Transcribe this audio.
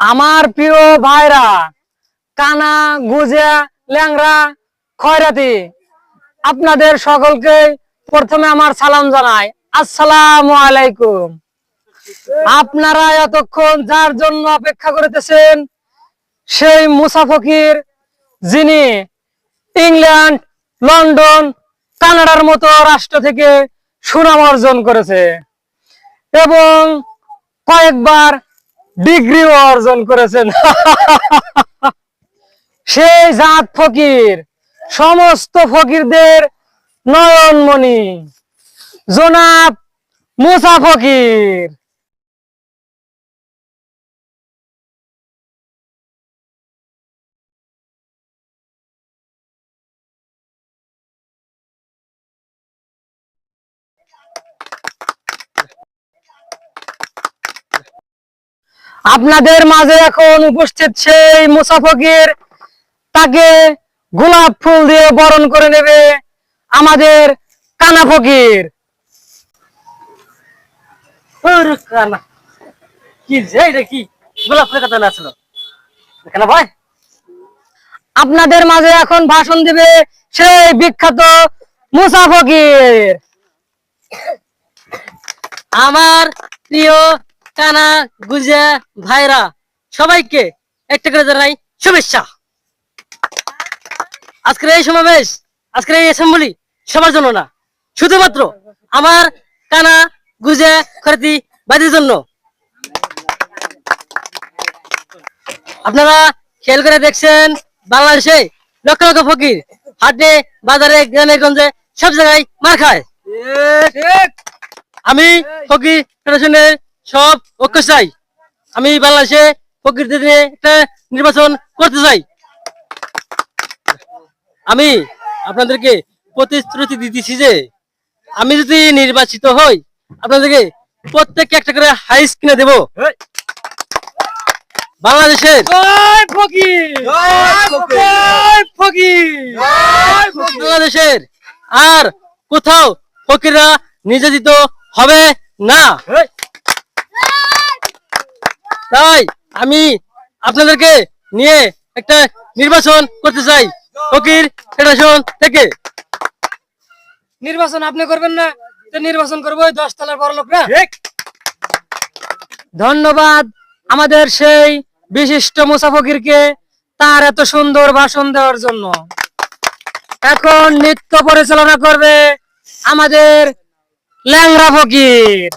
আমার প্রিয় ভাইরা, কানা, গুজা ল্যাংরা খয়রাতি, আপনাদের সকলকে প্রথমে আমার সালাম জানাই। আসসালাম আলাইকুম। আপনারা এতক্ষণ যার জন্য অপেক্ষা করিতেছেন, সেই মুসাফকির যিনি ইংল্যান্ড, লন্ডন, কানাডার মতো রাষ্ট্র থেকে সুনাম অর্জন করেছে। এবং কয়েকবার ডিগ্রিও অর্জন করেছেন। সেই জাত ফকির সমস্ত ফকিরদের নয়নমণি। জোনাব মুসা ফকির। আপনাদের মাঝে এখন উপস্থিত সেই মুসা ফকির তাকে গোলাপ ফুল দিয়ে বরণ করে নেবে আমাদের কানা ফকির। কি গোলাপ ফুলের ভাই। আপনাদের মাঝে এখন ভাষণ দিবে সেই বিখ্যাত মুসা ফকির আমার প্রিয় কানা গুজা ভাইরা সবাইকে একটা করে জানাই শুভেচ্ছা। আজকের এই সমাবেশ আজকের এই অ্যাসেম্বলি সবার জন্য না শুধুমাত্র আমার কানা গুজা খরতি বাদের জন্য। আপনারা খেয়াল করে দেখছেন বাংলাদেশে লক্ষ লক্ষ ফকির হাটে বাজারে গ্রামে গঞ্জে সব জায়গায় মার খায়। আমি ফকির ফেডারেশনের সব ঐক্য চাই। আমি বাংলাদেশে ফকিরদের নিয়ে একটা নির্বাচন করতে চাই। আমি আপনাদেরকে প্রতিশ্রুতি দিতেছি যে আমি যদি নির্বাচিত হই আপনাদেরকে প্রত্যেককে একটা করে হাইস কিনে দেব। বাংলাদেশের বাংলাদেশের আর কোথাও ফকিররা নির্যাতিত হবে না। তাই আমি আপনাদেরকে নিয়ে একটা নির্বাচন করতে চাই। ফকির ফেডারেশন থেকে। নির্বাচন আপনি করবেন না নির্বাচন করব দশ তলার বড় লোকরা ধন্যবাদ আমাদের সেই বিশিষ্ট মুসা ফকিরকে তার এত সুন্দর ভাষণ দেওয়ার জন্য। এখন নৃত্য পরিচালনা করবে আমাদের ল্যাংরা ফকির।